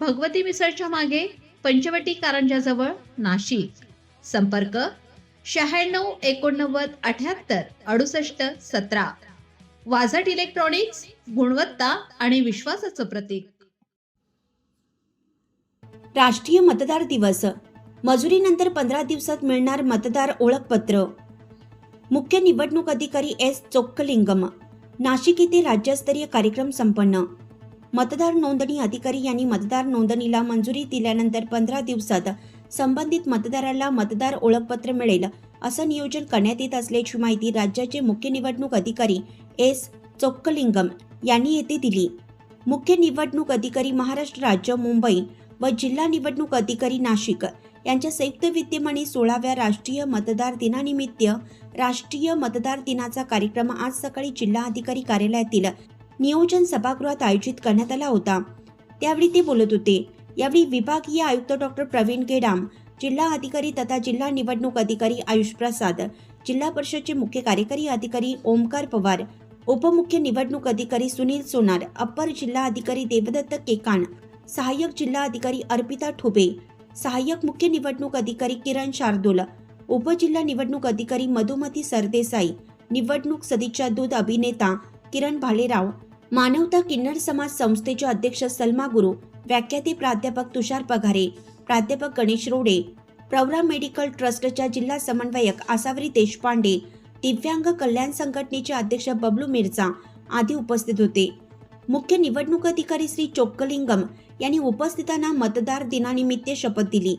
भगवती मिसळच्या मागे पंचवटी कारंजाजवळ नाशिक. संपर्क शहाण्णव एकोणनव्वद अठ्याहत्तर अडुसष्ट सतरा. वाझट इलेक्ट्रॉनिक्स गुणवत्ता आणि विश्वासाचं प्रतीक. राष्ट्रीय मतदार दिवस. मजुरीनंतर पंधरा दिवसात मिळणार मतदार ओळखपत्र. मुख्य निवडणूक अधिकारी एस चोक्कलिंगम. नाशिक येथे राज्यस्तरीय कार्यक्रम संपन्न. मतदार नोंदणी अधिकारी यांनी मतदार नोंदणीला मंजुरी दिल्यानंतर पंधरा दिवसात संबंधित मतदाराला मतदार ओळखपत्र मिळेल असं नियोजन करण्यात येत असल्याची माहिती राज्याचे मुख्य निवडणूक अधिकारी एस. चोक्कलिंगम यांनी येथे दिली. मुख्य निवडणूक अधिकारी महाराष्ट्र राज्य मुंबई व जिल्हा निवडणूक अधिकारी नाशिक यांच्या संयुक्त विद्यमाने सोळाव्या राष्ट्रीय मतदार दिनानिमित्त राष्ट्रीय मतदार दिनाचा कार्यक्रम आज सकाळी जिल्हा अधिकारी कार्यालयातील नियोजन सभागृहात आयोजित करण्यात आला होता. त्यावेळी ते बोलत होते. यावेळी विभागीय आयुक्त डॉक्टर प्रवीण गेडाम जिल्हा अधिकारी तथा जिल्हा निवडणूक अधिकारी आयुष प्रसाद जिल्हा परिषदचे मुख्य कार्यकारी अधिकारी ओमकार पवार उपमुख्य निवडणूक अधिकारी सुनील सोनार अप्पर जिल्हा अधिकारी देवदत्त केकाण सहाय्यक जिल्हा अधिकारी अर्पिता ठुबे सहाय्यक मुख्य निवडणूक अधिकारी किरण शार्दुल उपजिल्हा निवडणूक अधिकारी मधुमती सरदेसाई निवडणूक सदिच्छा दूध अभिनेता किरण भालेराव मानवता किन्नर समाज संस्थेचे अध्यक्ष सलमा गुरु व्याख्याते प्राध्यापक तुषार पघारे प्राध्यापक गणेश रोडे प्रवरा मेडिकल ट्रस्टच्या जिल्हा समन्वयक आसावरी देशपांडे दिव्यांग कल्याण संघटनेचे अध्यक्ष बबलू मिर्झा आदी उपस्थित होते. मुख्य निवडणूक अधिकारी श्री चोक्कलिंगम यांनी उपस्थितांना मतदार दिनानिमित्त शपथ दिली.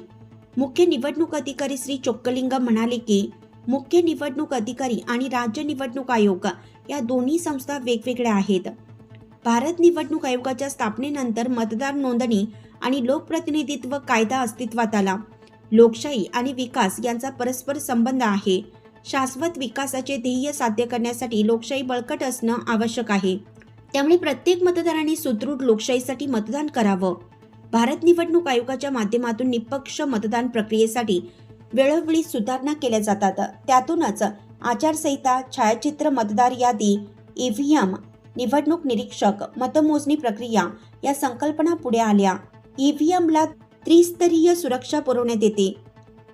मुख्य निवडणूक अधिकारी श्री चोक्कलिंगम म्हणाले की मुख्य निवडणूक अधिकारी आणि राज्य निवडणूक आयोग या दोन्ही संस्था वेगवेगळ्या आहेत. भारत निवडणूक आयोगाच्या स्थापनेनंतर मतदार नोंदणी आणि लोकप्रतिनिधित्व कायदा अस्तित्वात आला. लोकशाही आणि विकास यांचा परस्पर संबंध आहे. शाश्वत विकासाचे ध्येय साध्य करण्यासाठी लोकशाही बळकट असणं आवश्यक आहे. त्यामुळे प्रत्येक मतदारांनी सुदृढ लोकशाहीसाठी मतदान करावं. भारत निवडणूक आयोगाच्या माध्यमातून निष्पक्ष मतदान प्रक्रियेसाठी वेळोवेळी सुधारणा केल्या जातात. त्यातूनच आचारसंहिता छायाचित्र मतदार यादी ईव्हीएम निवडणूक निरीक्षक मतमोजणी प्रक्रिया या संकल्पना पुढे आल्या. ईव्हीएमला त्रिस्तरीय सुरक्षा पुरवण्यात येते.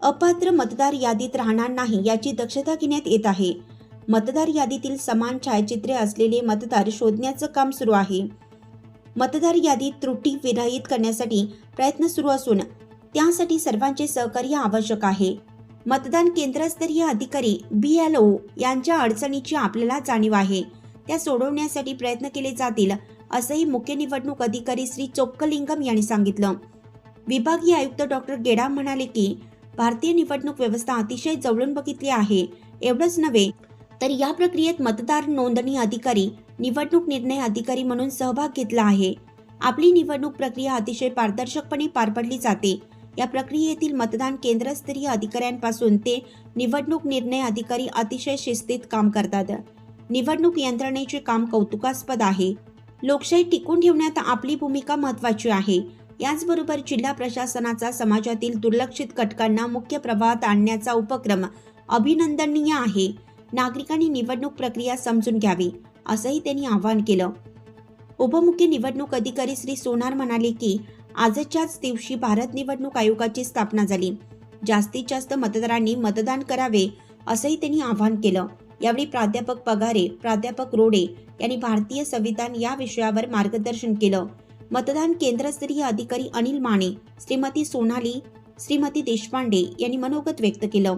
अपात्र मतदार यादीत राहणार नाही याची दक्षता घेण्यात येत आहे. मतदार यादीतील समान छायाचित्रे असलेले मतदार शोधण्याचं काम सुरू आहे. मतदार यादीत त्रुटी विरहित करण्यासाठी प्रयत्न सुरू असून त्यासाठी सर्वांचे सहकार्य आवश्यक आहे. मतदान केंद्रस्तरीय अधिकारी बी एल ओ यांच्या अडचणीची आपल्याला जाणीव आहे. त्या सोडवण्यासाठी प्रयत्न केले जातील असंही मुख्य निवडणूक अधिकारी श्री चोक्कलिंगम यांनी सांगितलं. विभागीय आयुक्त डॉक्टर गेडाम म्हणाले की भारतीय निवडणूक व्यवस्था अतिशय जवळून बघितली आहे. एवढंच नव्हे तर या प्रक्रियेत मतदार नोंदणी अधिकारी निवडणूक निर्णय अधिकारी म्हणून सहभाग घेतला आहे. आपली निवडणूक प्रक्रिया अतिशय पारदर्शकपणे पार पडली जाते. या प्रक्रियेतील मतदान केंद्रस्तरीय अधिकाऱ्यांपासून ते निवडणूक निर्णय अधिकारी अतिशय शिस्तीत काम करतात. निवडणूक यंत्रणेचे काम कौतुकास्पद आहे. लोकशाही टिकून ठेवण्यात आपली भूमिका महत्वाची आहे. याचबरोबर जिल्हा प्रशासनाचा समाजातील दुर्लक्षित घटकांना मुख्य प्रवाहात आणण्याचा उपक्रम अभिनंदनीय आहे. नागरिकांनी निवडणूक प्रक्रिया समजून घ्यावी असंही त्यांनी आवाहन केलं. उपमुख्य निवडणूक अधिकारी श्री सोनार म्हणाले की आजच्याच दिवशी भारत निवडणूक आयोगाची स्थापना झाली. जास्तीत जास्त मतदारांनी मतदान करावे असंही त्यांनी आवाहन केलं. यावेळी प्राध्यापक पगारे प्राध्यापक रोडे यांनी भारतीय संविधान या विषयावर मार्गदर्शन केलं. मतदान केंद्रस्तरीय अधिकारी अनिल माने श्रीमती सोनाली श्रीमती देशपांडे यांनी मनोगत व्यक्त केलं.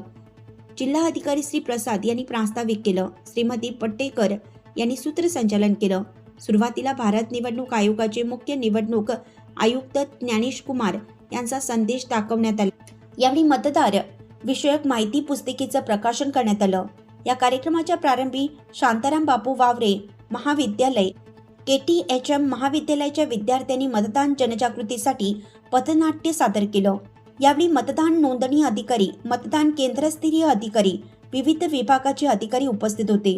जिल्हा अधिकारी श्री प्रसाद यांनी प्रास्ताविक केलं. श्रीमती पट्टेकर यांनी सूत्रसंचालन केलं. सुरुवातीला भारत निवडणूक आयोगाचे मुख्य निवडणूक आयुक्त ज्ञानेश कुमार यांचा संदेश दाखवण्यात आला. यावेळी मतदार विषयक माहिती पुस्तिकेचं प्रकाशन करण्यात आलं. या कार्यक्रमाच्या प्रारंभी शांताराम बापू वावरे महाविद्यालय के टी एच एम महाविद्यालयाच्या विद्यार्थ्यांनी मतदान जनजागृतीसाठी पथनाट्य सादर केलं. यावेळी मतदान नोंदणी अधिकारी मतदान केंद्रस्तरीय अधिकारी विविध विभागाचे अधिकारी उपस्थित होते.